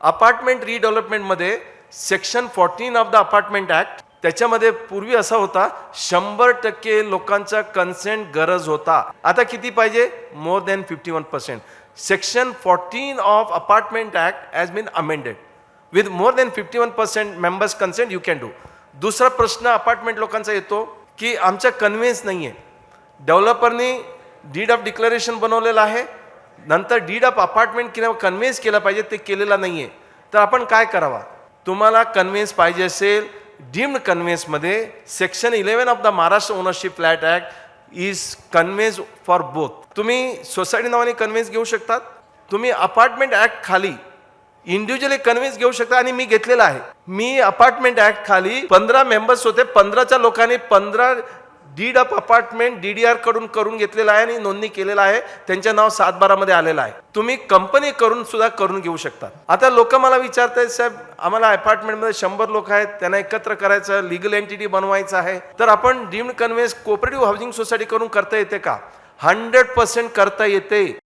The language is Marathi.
Apartment रिडेव्हलपमेंटमध्ये section fourteen of the apartment act त्याच्यामध्ये पूर्वी असा होता शंभर टक्के लोकांचा कन्सेंट गरज होता. आता किती पाहिजे? More than fifty one percent. Section fourteen of apartment act has been amended. With more than fifty one percent members consent you can do. दुसरा प्रश्न अपार्टमेंट लोकांचा येतो की आमचा कन्व्हिन्स नाही आहे डेव्हलपरनी डीड ऑफ डिक्लरेशन बनवलेलं आहे नंतर डीड ऑफ अपार्टमेंट किंवा कन्व्हिन्स केलं पाहिजे ते केलेलं नाही आहे तर आपण काय करावा? तुम्हाला कन्व्हिन्स पाहिजे असेल deemed कन्व्हिन्समध्ये section eleven of the Maharashtra ownership flat act is conveyance for both तुम्ही सोसायटी नावाने कन्व्हिन्स घेऊ शकतात. तुम्ही अपार्टमेंट ॲक्ट खाली इंडिव्हिज्युअली कन्व्हिन्स घेऊ शकता आणि मी घेतलेला आहे. मी अपार्टमेंट ऍक्ट खाली पंधरा मेंबर्स होते पंधराच्या लोकांनी पंधरा डीड अप अपार्टमेंट डीडीआरकडून करून घेतलेला आहे आणि नोंदणी केलेला आहे. त्यांच्या नाव सातबारामध्ये आलेलं आहे. तुम्ही कंपनी करून सुद्धा करून घेऊ शकता. आता लोक मला विचारतायत साहेब आम्हाला अपार्टमेंटमध्ये शंभर लोक आहेत त्यांना एकत्र करायचं लिगल एंटिटी बनवायचं आहे. तर आपण deemed conveyance cooperative housing society करून करता येते का? हंड्रेड पर्सेंट करता येते.